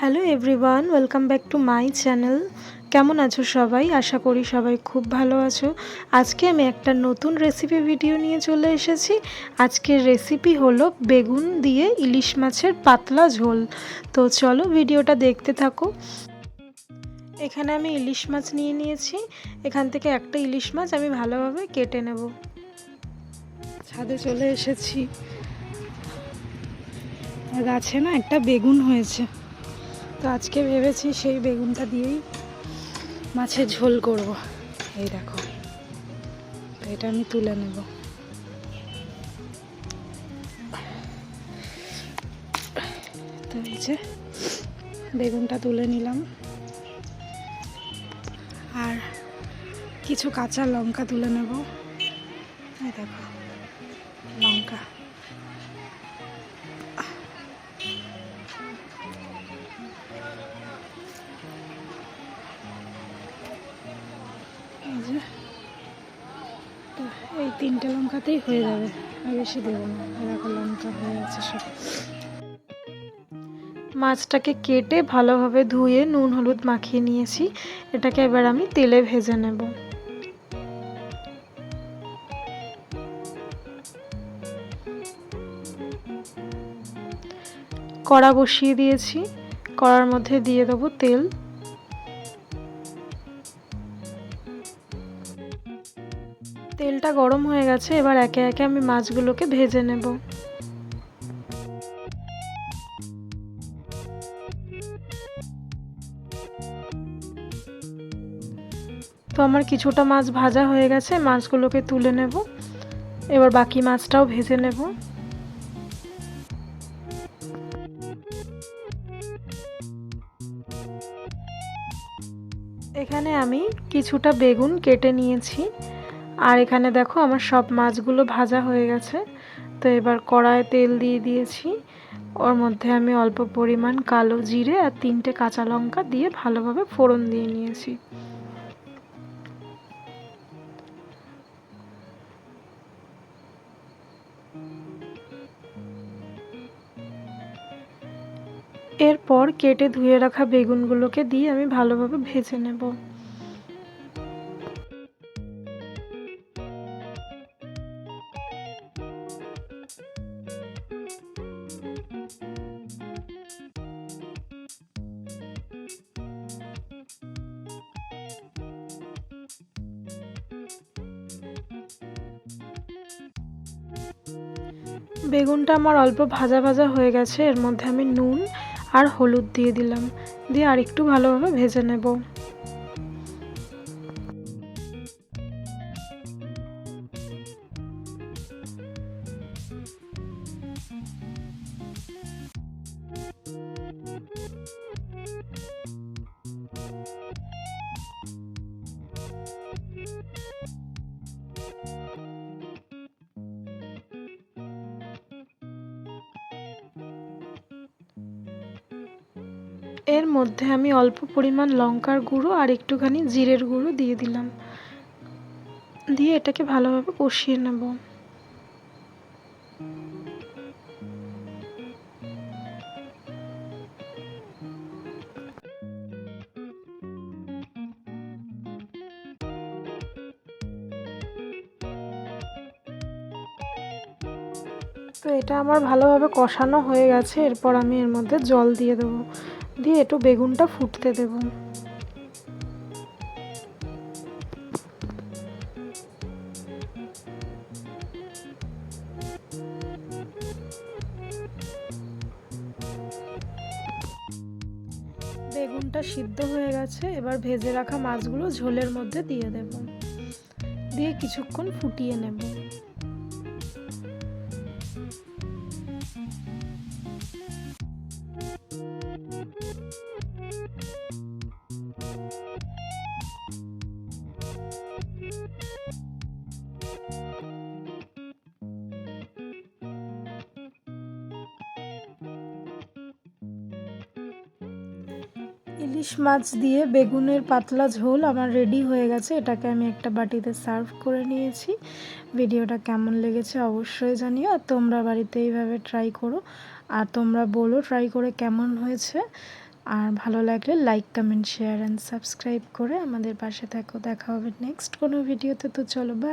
Hello everyone welcome back to my channel কেমন আছো সবাই? আশা করি সবাই খুব ভালো আছো। আজকে আমি একটা নতুন রেসিপি ভিডিও নিয়ে চলে এসেছি। আজকের রেসিপি হলো বেগুন দিয়ে ইলিশ মাছের পাতলা ঝোল। তো চলো ভিডিওটা দেখতে থাকো। এখানে আমি ইলিশ মাছ নিয়ে নিয়েছি। এখান থেকে একটা ইলিশ মাছ আমি ভালোভাবে কেটে নেব। ছাদে চলে এসেছি। গাছে না একটা বেগুন হয়েছে। তো আজকে ভেবেছি সেই বেগুনটা দিয়েই মাছের ঝোল করব। এই দেখো তো এটা আমি তুলে নেব। তো এই যে বেগুনটা তুলে নিলাম। আর কিছু কাঁচা লঙ্কা তুলে নেব। এই দেখো, লঙ্কা। যে তো এই তিনটে লঙ্কাতেই হয়ে যাবে। আর বেশি দেবো না এরকম লঙ্কা হয়ে আছে সব। মাছটাকে কেটে ভালোভাবে ধুয়ে নুন, হলুদ মাখিয়ে নিয়েছি। এটাকে এবার আমি তেলে ভেজে নেব। কড়া বসিয়ে দিয়েছি। কড়ার মধ্যে দিয়ে দেবো তেল। তেলটা গরম হয়ে গেছে, এবার একে একে আমি মাছগুলোকে ভেজে নেব। তো আমার কিছুটা মাছ ভাজা হয়ে গেছে, মাছগুলোকে তুলে নেব। এবার বাকি মাছটাও ভেজে নেব। এখানে আমি কিছুটা বেগুন কেটে নিয়েছি। আর এখানে দেখো আমার সব মাছগুলো ভাজা হয়ে গেছে। তো এবার কড়ায় তেল দিয়ে দিয়েছি। ওর মধ্যে আমি অল্প পরিমাণ কালো জিরে আর তিনটে কাঁচা লঙ্কা দিয়ে ভালোভাবে ফোড়ন দিয়ে নিয়েছি। এরপর কেটে ধুয়ে রাখা বেগুনগুলোকে দিয়ে আমি ভালোভাবে ভেজে নেব। বেগুনটা আমার অল্প ভাজা ভাজা হয়ে গেছে, এর মধ্যে আমি নুন আর হলুদ দিয়ে দিলাম। দিয়ে আর একটু ভালোভাবে ভেজে নেব। এর মধ্যে আমি অল্প পরিমাণ লঙ্কার গুঁড়ো আর একটুখানি জিরের গুঁড়ো দিয়ে দিলাম। দিয়ে এটাকে ভালোভাবে কষিয়ে নেব। তো এটা আমার ভালোভাবে কষানো হয়ে গেছে, এরপর আমি এর মধ্যে জল দিয়ে দেবো। দিয়ে একটু বেগুনটা ফুটতে দেব। বেগুনটা সিদ্ধ হয়ে গেছে, এবার ভেজে রাখা মাছগুলো ঝোলের মধ্যে দিয়ে দেব। দিয়ে কিছুক্ষণ ফুটিয়ে নেব। thank you ইলিশ মাছ দিয়ে বেগুনের পাতলা ঝোল আমার রেডি হয়ে গেছে। এটাকে আমি একটা বাটিতে সার্ভ করে নিয়েছি। ভিডিওটা কেমন লেগেছে অবশ্যই জানিও। আর তোমরা বাড়িতে এইভাবে ট্রাই করো। আর তোমরা বলো ট্রাই করে কেমন হয়েছে। আর ভালো লাগলে like comment share and subscribe করে আমাদের পাশে থাকো। দেখা হবে নেক্সট কোনো ভিডিওতে। তো চলো বা